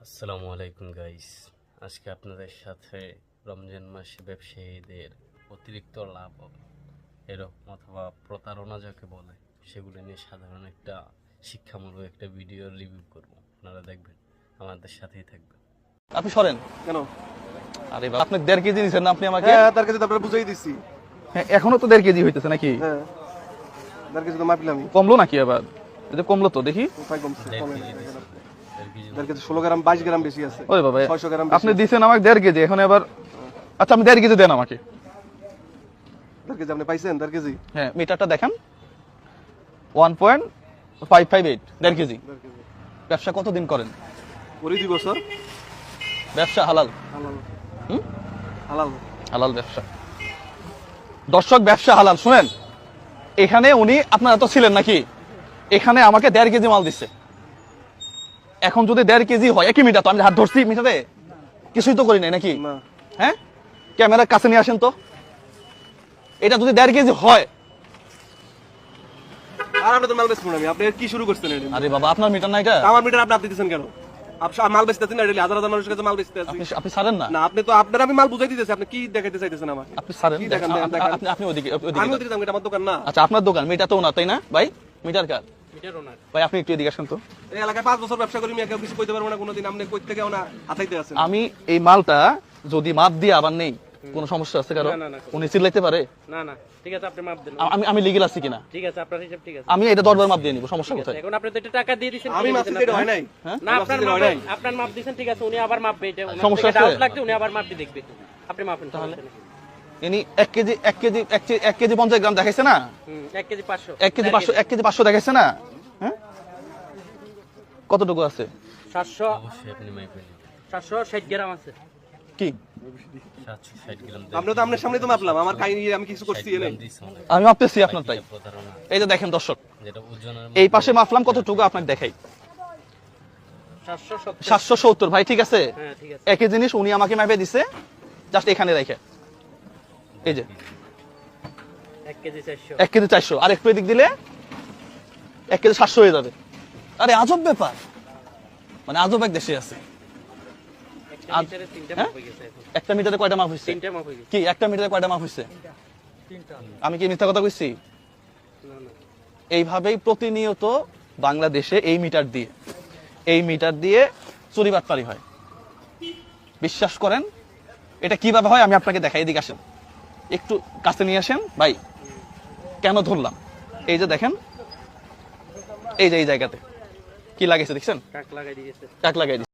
আসসালামু আলাইকুম গাইস আজকে আপনাদের সাথে রমজান মাসে ব্যবসায়ীদের অতিরিক্ত লাভ এরকম অথবা প্রতারণা যাকে বলে সেগুলো নিয়ে সাধারণ একটা শিক্ষামূলক একটা ভিডিও রিভিউ করব। আপনারা দেখবেন আমাদের সাথেই থাকবেন। আপনি সরেন। কেন? আরে বাবা, আপনি দেড় কেজি নিছেন না আপনি আমাকে? হ্যাঁ তার কাছে তো আপনার বুঝাই দিচ্ছি হ্যাঁ, এখনও তো দেড় কেজি হইতেছে নাকি? হ্যাঁ। তার কাছে তো মাপিলাম কমলো নাকি আবার? এটা কমলো তো দেখি। কমছে ষোলো গ্রাম বাইশ গ্রাম বেশি আছে। বাবা ছয়শো গ্রাম আপনি দিছেন আমাকে দেড় কেজি এখন আচ্ছা আপনি দেড় কেজি দেন আমাকে। তার কাছে আপনি পাইছেন তার কেজি? হ্যাঁ মিটারটা দেখান। One point five five eight দেড় কেজি। ব্যবসা কতদিন করেন? ওরই দুই বছর। ব্যবসা হালাল। হালাল। হুম? হালাল। হালাল ব্যবসা। দর্শক ব্যবসা হালাল শুনেন। এখানে উনি আপনারা তো ছিলেন নাকি? এখানে আমাকে দেড় কেজি মাল দিচ্ছে। এখন যদি দেড় কেজি হয় একই মিটার তো আমি হাত ধরছি মিটারে? কিছুই তো করি নাই নাকি? হ্যাঁ? ক্যামেরার কাছে নিয়ে আসেন তো। এটা যদি দেড় কেজি হয়। আর আপনি তো মাল বেচবেন আমি আপনি কি শুরু করছেন আরে বাবা আপনার মিটার না এটা আমার মিটার আপনি আপনি দিতেছেন কেন? মাল বেচতেছেন না হাজার হাজার মানুষের কাছে মাল বেচতে আপনি ছাড়েন না। না আপনি তো আপনার আমি মাল বুঝাই দিতেছি আপনি কি দেখাইতে চাইতেছেন আমাকে? আপনি ছাড়েন আপনি- আপনি ওদিকে ওদিকে। আমার দোকান না। আচ্ছা আপনার দোকান মিটার তো ওনার তাই না ভাই? মিটার কার? ভাই আপনি একটু এদিকে আসেন তো। এই এলাকায় পাঁচ বছর ব্যবসা করি আমি কেউ কিছু কইতে পারব না কোনোদিন। আপনি কই থেকে না হাতাইতে আছেন। আমি এই মালটা যদি মাপ দিয়ে আবার নেই কোনো সমস্যা আছে কারও? উনি চিল্লাইতে পারে? না না ঠিক আছে আপনি মাপ দেন। আমি আছি কিনা? ঠিক আছে আপনার হিসাব ঠিক আছে। আমি এটা দরবার মাপ দিয়ে নিব সমস্যা কোথায়? এখন আপনি তো এটা টাকা দিয়ে দিয়েছেন আমি ঠিক মাসে আছে, যেটা আপনি- হয় নাই? না আপনার মাপ। আপনার মাপ ঠিক আছে উনি আবার মাপবে এটা সমস্যা আছে? উনি আবার মাপ দিয়ে দেখবে। আপনি মাপেন তাহলে? ইনি এক কেজি এক কেজি এক কেজি এক কেজি পঞ্চাশ গ্রাম দেখাইছে না? এক কেজি পাঁচশো। এক কেজি পাঁচশো এক কেজি পাঁচশো দেখাইছে না? হ্যাঁ? কতটুকু আছে? সাতশো সাতশো ষাট গ্রাম আছে। কি? আপনি তো আপনার সামনে তো মাপলাম আমার কাহিনী আমি কিছু করছি এনে আমি মাপতেছি আপনার তাই। এই যে দেখেন দর্শক এই পাশে মাপলাম কতটুকু আপনাকে দেখাই। সাতশো সত্তর। ভাই ঠিক আছে? হ্যাঁ ঠিক আছে। একই জিনিস উনি আমাকে মাপে দিছে জাস্ট এখানে রেখে। এই যে। এক কেজি চারশো। এক আর একটু এদিক দিলে এক কেজি সাতশো হয়ে যাবে। আরে আজব ব্যাপার। মানে আজব এক দেশে আছে। একটা মিটারে হ্যাঁ? মিটারে কয়টা মাপ হয়েছে হয়ে কি একটা মিটারে কয়টা মাপ হয়েছে আমি কি মিথ্যা কথা কইছি? এইভাবেই প্রতিনিয়ত বাংলাদেশে এই মিটার দিয়ে এই মিটার দিয়ে চুরি বাটপারি হয়। বিশ্বাস করেন এটা কীভাবে হয় আমি আপনাকে দেখাই এদিকে আসেন। একটু কাছে নিয়ে আসেন ভাই কেন ধরলাম? এই যে দেখেন এই যে এই জায়গাতে। কি লাগাইছে দেখছেন? কাক লাগাই দিয়েছে। কাক লাগাই।